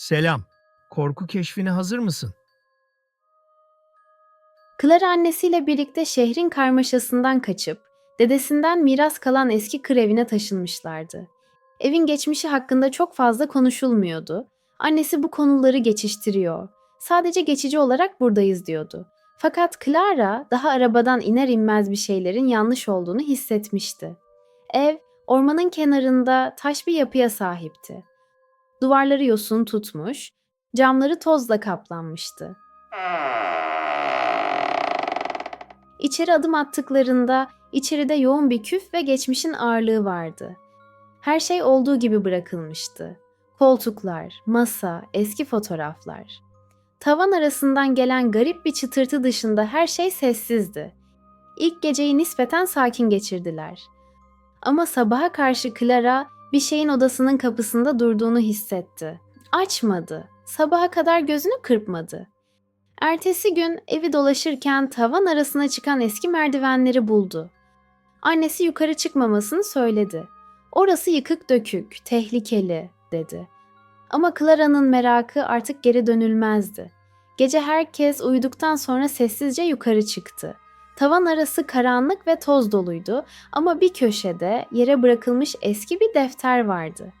Selam. Korku keşfine hazır mısın? Clara annesiyle birlikte şehrin karmaşasından kaçıp dedesinden miras kalan eski kır evine taşınmışlardı. Evin geçmişi hakkında çok fazla konuşulmuyordu. Annesi bu konuları geçiştiriyor. Sadece geçici olarak buradayız diyordu. Fakat Clara daha arabadan iner inmez bir şeylerin yanlış olduğunu hissetmişti. Ev ormanın kenarında taş bir yapıya sahipti. Duvarları yosun tutmuş, camları tozla kaplanmıştı. İçeri adım attıklarında içeride yoğun bir küf ve geçmişin ağırlığı vardı. Her şey olduğu gibi bırakılmıştı. Koltuklar, masa, eski fotoğraflar. Tavan arasından gelen garip bir çıtırtı dışında her şey sessizdi. İlk geceyi nispeten sakin geçirdiler. Ama sabaha karşı Clara bir şeyin odasının kapısında durduğunu hissetti. Açmadı. Sabaha kadar gözünü kırpmadı. Ertesi gün evi dolaşırken tavan arasına çıkan eski merdivenleri buldu. Annesi yukarı çıkmamasını söyledi. Orası yıkık dökük, tehlikeli dedi. Ama Clara'nın merakı artık geri dönülmezdi. Gece herkes uyuduktan sonra sessizce yukarı çıktı. Tavan arası karanlık ve toz doluydu ama bir köşede yere bırakılmış eski bir defter vardı.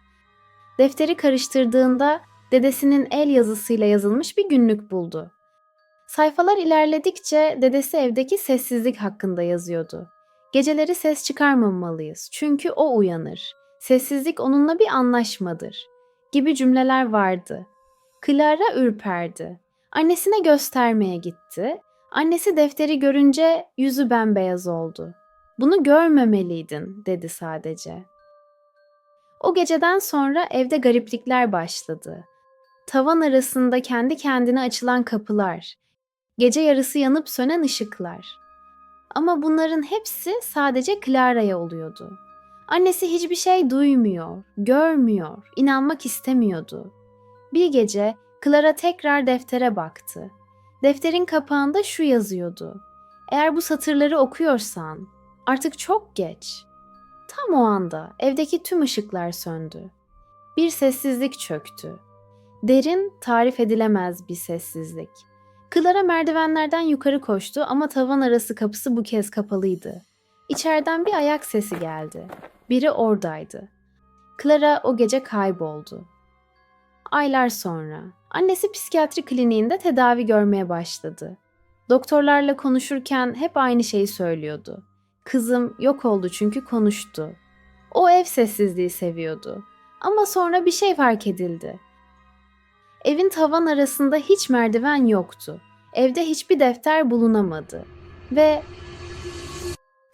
Defteri karıştırdığında dedesinin el yazısıyla yazılmış bir günlük buldu. Sayfalar ilerledikçe dedesi evdeki sessizlik hakkında yazıyordu. Geceleri ses çıkarmamalıyız çünkü o uyanır. Sessizlik onunla bir anlaşmadır. Gibi cümleler vardı. Clara ürperdi. Annesine göstermeye gitti. Annesi defteri görünce yüzü bembeyaz oldu. Bunu görmemeliydin dedi sadece. O geceden sonra evde gariplikler başladı. Tavan arasında kendi kendine açılan kapılar, gece yarısı yanıp sönen ışıklar. Ama bunların hepsi sadece Clara'ya oluyordu. Annesi hiçbir şey duymuyor, görmüyor, inanmak istemiyordu. Bir gece Clara tekrar deftere baktı. Defterin kapağında şu yazıyordu. Eğer bu satırları okuyorsan artık çok geç. Tam o anda evdeki tüm ışıklar söndü. Bir sessizlik çöktü. Derin, tarif edilemez bir sessizlik. Clara merdivenlerden yukarı koştu ama tavan arası kapısı bu kez kapalıydı. İçeriden bir ayak sesi geldi. Biri oradaydı. Clara o gece kayboldu. Aylar sonra annesi psikiyatri kliniğinde tedavi görmeye başladı. Doktorlarla konuşurken hep aynı şeyi söylüyordu. Kızım yok oldu çünkü konuştu. O ev sessizliği seviyordu. Ama sonra bir şey fark edildi. Evin tavan arasında hiç merdiven yoktu. Evde hiçbir defter bulunamadı. Ve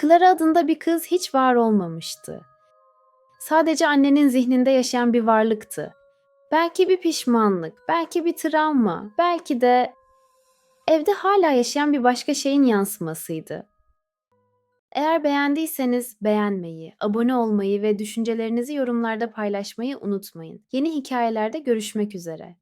Clara adında bir kız hiç var olmamıştı. Sadece annenin zihninde yaşayan bir varlıktı. Belki bir pişmanlık, belki bir travma, belki de evde hala yaşayan bir başka şeyin yansımasıydı. Eğer beğendiyseniz beğenmeyi, abone olmayı ve düşüncelerinizi yorumlarda paylaşmayı unutmayın. Yeni hikayelerde görüşmek üzere.